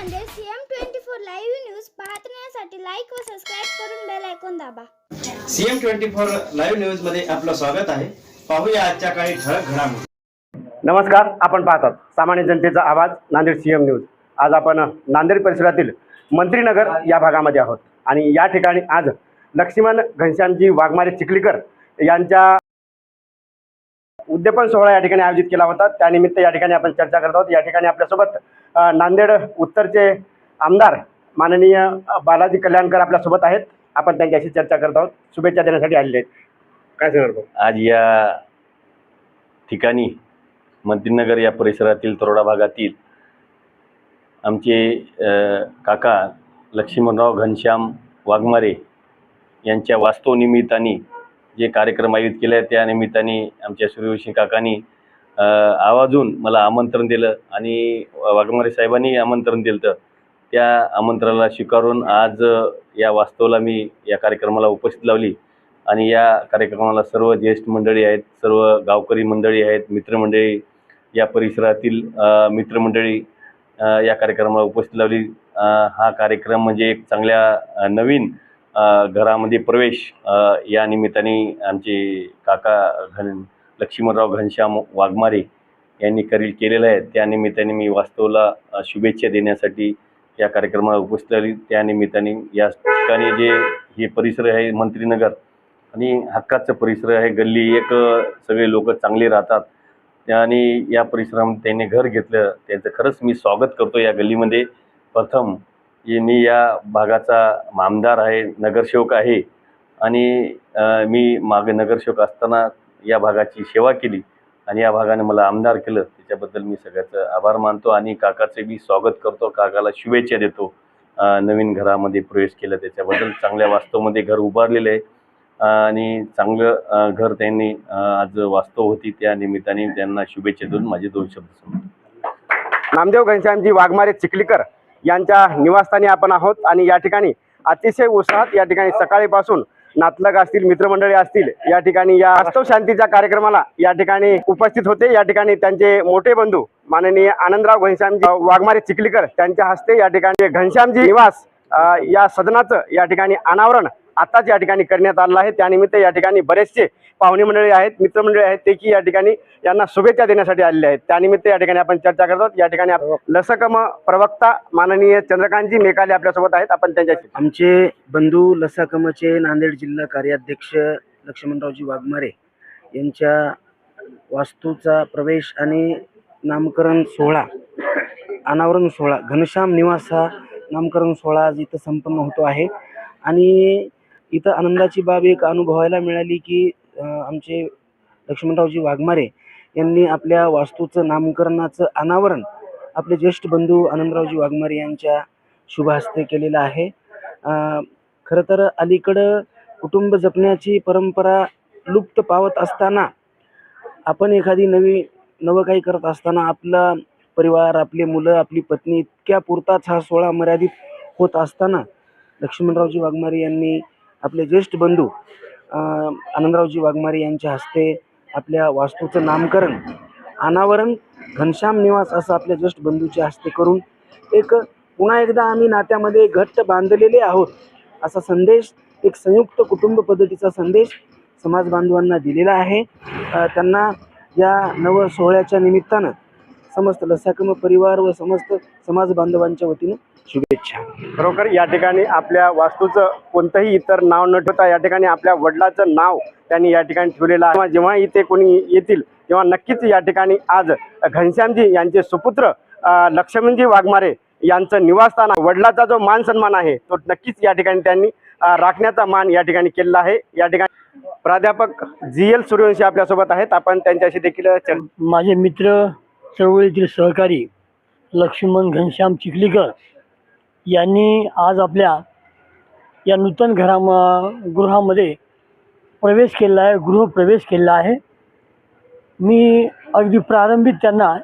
Nanded CM twenty four live news पाहण्यासाठी like व subscribe करून बेल ऐकून दाबा. सीएम ट्वेंटी फोर लाईव्ह न्यूजमध्ये आपलं स्वागत आहे. पाहूया आजच्या काही ठळक घडामोडी. नमस्कार आपण पाहतात सामान्य जनतेचा आवाज नांदेड सी एम न्यूज. आज आपण नांदेड परिसरातील मंत्रीनगर या भागामध्ये आहोत. आणि या ठिकाणी आज लक्ष्मण घनश्यामजी वाघमारे चिखलीकर यांच्या उद्यापन सोहळा या ठिकाणी आयोजित केला होता. त्यानिमित्त या ठिकाणी आपण चर्चा करत आहोत. या ठिकाणी आपल्यासोबत नांदेड उत्तरचे आमदार माननीय बालाजी कल्याणकर आपल्यासोबत आहेत. आपण त्यांच्याशी चर्चा करत आहोत. शुभेच्छा देण्यासाठी आलेले आहेत. काय सांगणार आज या ठिकाणी मंत्रीनगर या परिसरातील तरोडा भागातील आमचे काका लक्ष्मणराव घनश्याम वाघमारे यांच्या वास्तवनिमित्ताने जे कार्यक्रम आयोजित केले आहेत त्या निमित्ताने आमच्या सूर्यवंशी काकांनी आवाजून मला आमंत्रण दिलं आणि वाघमारे साहेबांनी आमंत्रण दिलं तर त्या आमंत्रणाला स्वीकारून आज या वास्तवला मी या कार्यक्रमाला उपस्थित लावली आणि या कार्यक्रमाला सर्व ज्येष्ठ मंडळी आहेत सर्व गावकरी मंडळी आहेत मित्रमंडळी या परिसरातील मित्रमंडळी या कार्यक्रमाला उपस्थित लावली. हा कार्यक्रम म्हणजे एक चांगल्या नवीन घरामध्ये प्रवेश या निमित्ताने आमचे काका घन लक्ष्मणराव घनश्याम वाघमारे यांनी करील केलेलं आहे. त्या निमित्ताने मी वास्तवला शुभेच्छा देण्यासाठी या कार्यक्रमाला उपस्थित आली त्या निमित्ताने या ठिकाणी जे हे परिसर आहे मंत्रीनगर आणि हक्काचं परिसर आहे. गल्ली एक सगळे लोक चांगले राहतात. आणि या परिसरामध्ये त्यांनी घर घेतलं. त्यांचं खरंच मी स्वागत करतो या गल्लीमध्ये. प्रथम मी या भागाचा आमदार आहे नगरसेवक आहे. आणि मी मागे नगरसेवक असताना या भागाची सेवा केली आणि या भागाने मला आमदार केलं. त्याच्याबद्दल मी सगळ्याचं आभार मानतो आणि काकाचे मी स्वागत करतो. काकाला शुभेच्छा देतो. नवीन घरामध्ये प्रवेश केला. त्याच्याबद्दल चांगल्या वास्तवमध्ये घर उभारलेलं आहे. आणि चांगलं घर त्यांनी आज वास्तव होती. त्या निमित्ताने त्यांना शुभेच्छा देऊन माझे दोन शब्द संपवतो. नामदेव घनश्यामजी वाघमारे चिखलीकर यांच्या निवासस्थानी आपण आहोत. आणि या ठिकाणी अतिशय उत्साहात या ठिकाणी सकाळीपासून नातलग असतील मित्रमंडळी असतील या ठिकाणी या वास्तव शांतीच्या कार्यक्रमाला या ठिकाणी उपस्थित होते. या ठिकाणी त्यांचे मोठे बंधू माननीय आनंदराव घनश्यामजी वाघमारे चिखलीकर त्यांच्या हस्ते या ठिकाणी घनश्यामजी निवास या सदनाचं या ठिकाणी अनावरण आताच या ठिकाणी करण्यात आलं आहे. त्यानिमित्त या ठिकाणी बरेचसे पाहुणे मंडळी आहेत मित्रमंडळी आहेत ते की या ठिकाणी यांना शुभेच्छा देण्यासाठी आलेले आहेत. त्यानिमित्त या ठिकाणी आपण चर्चा करत आहोत. या ठिकाणी आप- लसकम प्रवक्ता माननीय चंद्रकांतजी मेकाले आपल्यासोबत आहेत. आपण त्यांच्याशी आमचे बंधू लसाकमचे नांदेड जिल्हा कार्याध्यक्ष लक्ष्मणरावजी वाघमारे यांच्या वास्तूचा प्रवेश आणि नामकरण सोहळा अनावरण सोहळा घनश्याम निवास हा नामकरण सोहळा आज इथं संपन्न होतो आहे. आणि इथं आनंदाची बाब एक अनुभवायला मिळाली की आमचे लक्ष्मणरावजी वाघमारे यांनी आपल्या वास्तूचं नामकरणाचं अनावरण आपले ज्येष्ठ बंधू आनंदरावजी वाघमारे यांच्या शुभ हस्ते केलेलं आहे. खरं तर अलीकडं कुटुंब जपण्याची परंपरा लुप्त पावत असताना आपण एखादी नवी नवं काही करत असताना आपला परिवार आपले मुलं आपली पत्नी इतक्या पुरताच हा सोहळा मर्यादित होत असताना लक्ष्मणरावजी वाघमारे यांनी आपले ज्येष्ठ बंधू आनंदरावजी वाघमारे यांच्या हस्ते आपल्या वास्तूचं नामकरण अनावरण घनश्याम निवास असं आपल्या ज्येष्ठ बंधूच्या हस्ते करून एक पुन्हा एकदा आम्ही नात्यामध्ये घट्ट बांधलेले आहोत असा संदेश एक संयुक्त कुटुंब पद्धतीचा संदेश समाज बांधवांना दिलेला आहे. त्यांना या नव सोहळ्याच्या निमित्तानं समस्त लसाकम परिवार व समस्त समाज बांधवांच्या वतीनं शुभेच्छा. खरोखर या ठिकाणी आपल्या वास्तूचं कोणतंही इतर नाव न ठेवता या ठिकाणी आपल्या वडिलाचं नाव त्यांनी या ठिकाणी ठेवलेलं आहे. जेव्हा इथे कोणी येतील तेव्हा नक्कीच या ठिकाणी आज घनश्यामजी यांचे सुपुत्र लक्ष्मणजी वाघमारे यांचं निवासस्थान. वडिलाचा जो मान सन्मान आहे तो नक्कीच या ठिकाणी त्यांनी राखण्याचा मान या ठिकाणी केलेला आहे. या ठिकाणी प्राध्यापक जी एल सूर्यवंशी आपल्यासोबत आहेत. आपण त्यांच्याशी देखील माझे मित्र चळवळीतील सहकारी लक्ष्मण घनश्याम चिखलीकर यांनी आज आपल्या या नूतन घराम गृहामध्ये प्रवेश केला आहे गृहप्रवेश केला आहे. मी अगदी प्रारंभिक त्यांना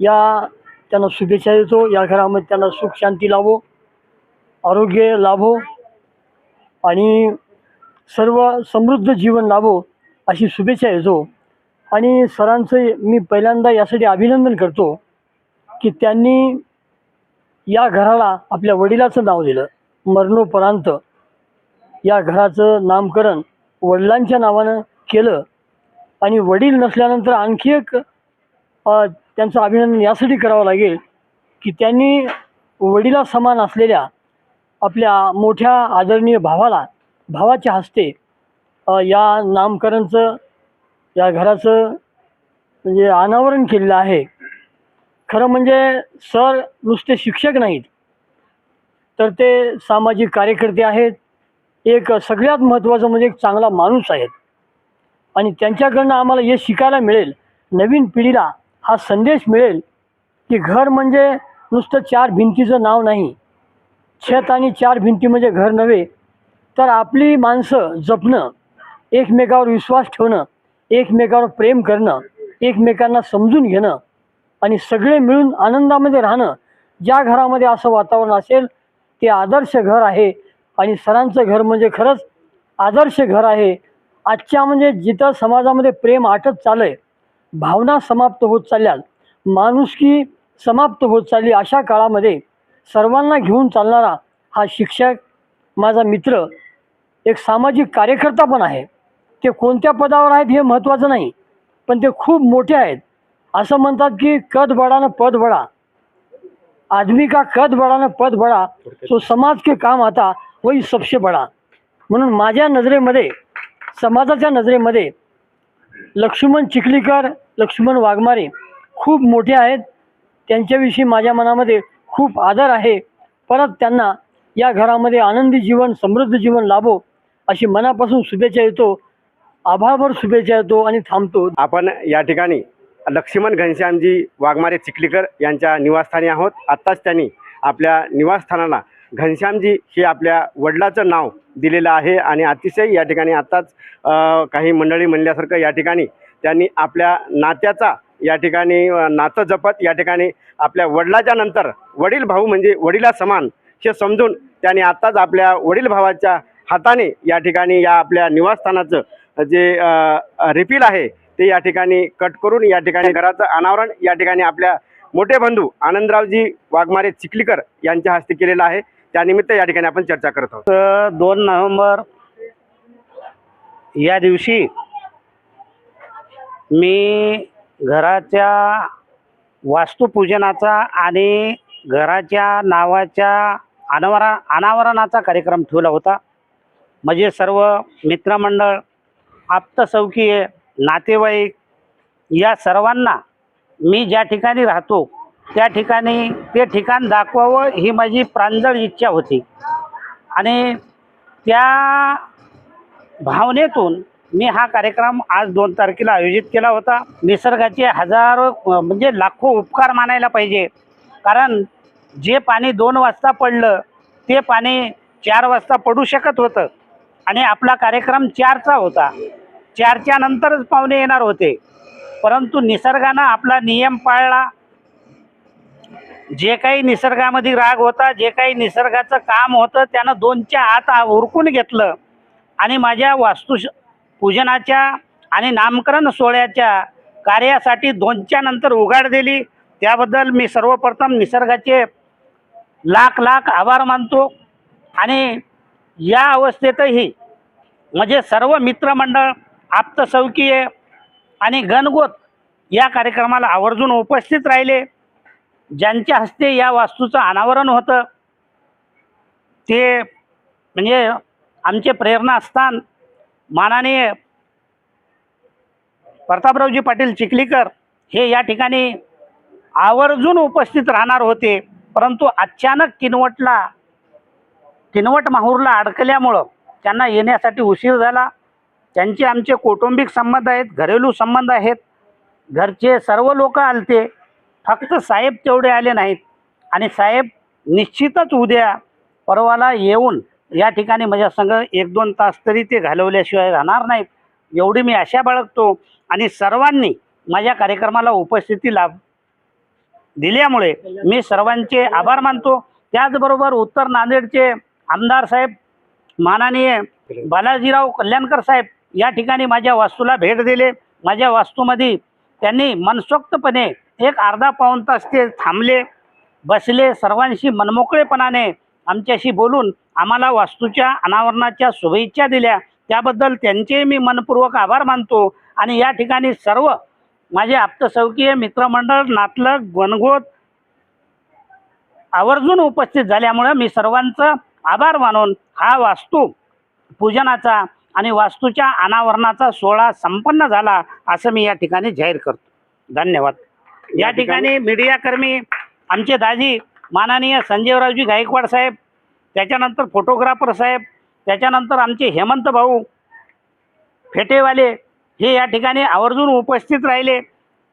या त्यांना शुभेच्छा देतो. या घरामध्ये त्यांना सुख शांती लाभो आरोग्य लाभो आणि सर्व समृद्ध जीवन लाभो अशी शुभेच्छा देतो. आणि सरांचं मी पहिल्यांदा यासाठी अभिनंदन करतो की त्यांनी या घराला आपल्या वडिलाचं नाव दिलं. मरणोपरांत या घराचं नामकरण वडिलांच्या नावानं केलं. आणि वडील नसल्यानंतर आणखी एक त्यांचं अभिनंदन यासाठी करावं लागेल की त्यांनी वडिला समान असलेल्या आपल्या मोठ्या आदरणीय भावाला भावाच्या हस्ते या नामकरणचं या घराचं म्हणजे अनावरण केलेलं आहे. खरं म्हणजे सर नुसते शिक्षक नाहीत. तर ते सामाजिक कार्यकर्ते आहेत. एक सगळ्यात महत्त्वाचं म्हणजे एक चांगला माणूस आहेत. आणि त्यांच्याकडनं आम्हाला हे शिकायला मिळेल. नवीन पिढीला हा संदेश मिळेल की घर म्हणजे नुसतं चार भिंतीचं नाव नाही. छत आणि चार भिंती म्हणजे घर नव्हे तर आपली माणसं जपणं एकमेकावर विश्वास ठेवणं एकमेकावर प्रेम करणं एकमेकांना समजून घेणं आणि सगळे मिळून आनंदामध्ये राहणं ज्या घरामध्ये असं वातावरण असेल ते आदर्श घर आहे. आणि सरांचं घर म्हणजे खरंच आदर्श घर आहे. आजच्या म्हणजे जिथं समाजामध्ये प्रेम आटत चाललं आहे भावना समाप्त होत चालल्यात माणुसकी समाप्त होत चालली अशा काळामध्ये सर्वांना घेऊन चालणारा हा शिक्षक माझा मित्र एक सामाजिक कार्यकर्ता पण आहे. ते कोणत्या पदावर आहेत हे महत्त्वाचं नाही पण ते खूप मोठे आहेत. असं म्हणतात की कद बडानं पद बडा आदमी का कद बडानं पद बडा तो समाज के काम आता वही सबसे बडा म्हणून माझ्या नजरेमध्ये समाजाच्या नजरेमध्ये लक्ष्मण चिखलीकर लक्ष्मण वाघमारे खूप मोठे आहेत. त्यांच्याविषयी माझ्या मनामध्ये खूप आदर आहे. परत त्यांना या घरामध्ये आनंदी जीवन समृद्ध जीवन लाभो अशी मनापासून शुभेच्छा येतो आभारभर शुभेच्छा येतो आणि थांबतो. आपण या ठिकाणी लक्ष्मण घनश्यामजी वाघमारे चिखलीकर यांच्या निवासस्थानी आहोत. आत्ताच त्यांनी आपल्या निवासस्थानाला घनश्यामजी हे आपल्या वडिलाचं नाव दिलेलं आहे आणि अतिशय या ठिकाणी आत्ताच काही मंडळी म्हणल्यासारखं या ठिकाणी त्यांनी आपल्या नात्याचा या ठिकाणी नातं जपत या ठिकाणी आपल्या वडिलाच्या नंतर वडील भाऊ म्हणजे वडिला समान हे समजून त्यांनी आत्ताच आपल्या वडील भावाच्या हाताने या ठिकाणी या आपल्या निवासस्थानाचं जे रिपील आहे ते या ठिकाणी कट करून या ठिकाणी घराचं अनावरण या ठिकाणी आपल्या मोठे बंधू आनंदरावजी वाघमारे चिखलीकर यांच्या हस्ते केलेलं आहे. त्यानिमित्त या ठिकाणी आपण चर्चा करत आहोत. दोन नोव्हेंबर या दिवशी मी घराच्या वास्तुपूजनाचा आणि घराच्या नावाच्या अनावरा अनावरणाचा कार्यक्रम ठेवला होता. म्हणजे सर्व मित्रमंडळ आप्तसौकीय नातेवाईक या सर्वांना मी ज्या ठिकाणी राहतो त्या ठिकाणी ते ठिकाण दाखवावं ही माझी प्रांजळ इच्छा होती. आणि त्या भावनेतून मी हा कार्यक्रम आज दोन तारखेला आयोजित केला होता. निसर्गाचे हजारो म्हणजे लाखो उपकार मानायला पाहिजे. कारण जे पाणी दोन वाजता पडलं ते पाणी चार वाजता पडू शकत होतं. आणि आपला कार्यक्रम चारचा होता. चारच्या नंतरच पाहुणे येणार होते. परंतु निसर्गानं आपला नियम पाळला. जे काही निसर्गामध्ये राग होता जे काही निसर्गाचं काम होतं त्यानं दोनच्या आत उरकून घेतलं. आणि माझ्या वास्तू पूजनाच्या आणि नामकरण सोहळ्याच्या कार्यासाठी दोनच्या नंतर उघाड दिली. त्याबद्दल मी सर्वप्रथम निसर्गाचे लाख लाख आभार मानतो. आणि या अवस्थेतही म्हणजे सर्व मित्रमंडळ आप्तसौकीय आणि गणगोत या कार्यक्रमाला आवर्जून उपस्थित राहिले. ज्यांच्या हस्ते या वास्तूचं अनावरण होतं ते म्हणजे आमचे प्रेरणास्थान माननीय प्रतापरावजी पाटील चिखलीकर हे या ठिकाणी आवर्जून उपस्थित राहणार होते. परंतु अचानक किनवटला किनवट माहूरला अडकल्यामुळं त्यांना येण्यासाठी उशीर झाला. त्यांचे आमचे कौटुंबिक संबंध आहेत घरेलू संबंध आहेत. घरचे सर्व लोक आलते. फक्त साहेब तेवढे आले नाहीत. आणि साहेब निश्चितच उद्या परवाला येऊन या ठिकाणी माझ्या संग एक दोन तास तरी ते घालवल्याशिवाय राहणार नाहीत. एवढी मी आशा बाळगतो आणि सर्वांनी माझ्या कार्यक्रमाला उपस्थिती लाभ दिल्यामुळे मी सर्वांचे आभार मानतो. त्याचबरोबर उत्तर नांदेडचे आमदार साहेब माननीय बालाजीराव कल्याणकर साहेब या ठिकाणी माझ्या वास्तूला भेट दिले. माझ्या वास्तूमध्ये त्यांनी मनसोक्तपणे एक अर्धा पाऊण तास ते थांबले बसले सर्वांशी मनमोकळेपणाने आमच्याशी बोलून आम्हाला वास्तूच्या अनावरणाच्या शुभेच्छा दिल्या. त्याबद्दल त्यांचे मी मनपूर्वक आभार मानतो आणि या ठिकाणी सर्व माझे आप्तसौकीय मित्रमंडळ नातलग गणगोत आवर्जून उपस्थित झाल्यामुळं मी सर्वांचं आभार मानून हा वास्तू पूजनाचा आणि वास्तूच्या अनावरणाचा सोहळा संपन्न झाला असं मी या ठिकाणी जाहीर करतो. धन्यवाद. या ठिकाणी मीडियाकर्मी आमचे दाजी माननीय संजयरावजी गायकवाड साहेब त्याच्यानंतर फोटोग्राफर साहेब त्याच्यानंतर आमचे हेमंत भाऊ फेटेवाले हे या ठिकाणी आवर्जून उपस्थित राहिले.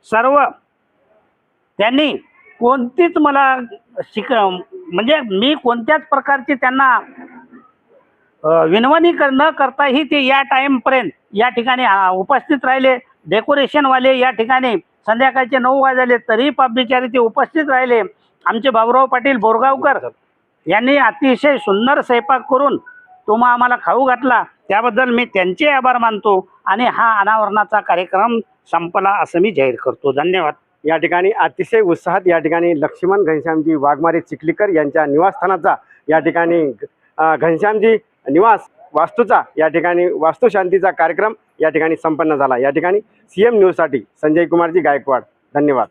सर्व त्यांनी कोणतीच मला शिक म्हणजे मी कोणत्याच प्रकारची त्यांना विनवणी कर न करताही ते या टाईमपर्यंत या ठिकाणी उपस्थित राहिले. डेकोरेशनवाले या ठिकाणी संध्याकाळचे नऊ वाजले तरी बिचारे ते उपस्थित राहिले. आमचे बाबुराव पाटील बोरगावकर यांनी अतिशय सुंदर स्वयंपाक करून तुम्हा आम्हाला खाऊ घातला. त्याबद्दल मी त्यांचे आभार मानतो आणि हा अनावरणाचा कार्यक्रम संपला असं मी जाहीर करतो. धन्यवाद. या ठिकाणी अतिशय उत्साहात या ठिकाणी लक्ष्मण घनश्यामजी वाघमारे चिखलीकर यांच्या निवासस्थानाचा या ठिकाणी घनश्यामजी निवास वास्तूचा या ठिकाणी वास्तुशांतीचा कार्यक्रम या ठिकाणी संपन्न झाला. या ठिकाणी सी एम न्यूजसाठी संजय कुमारजी गायकवाड. धन्यवाद.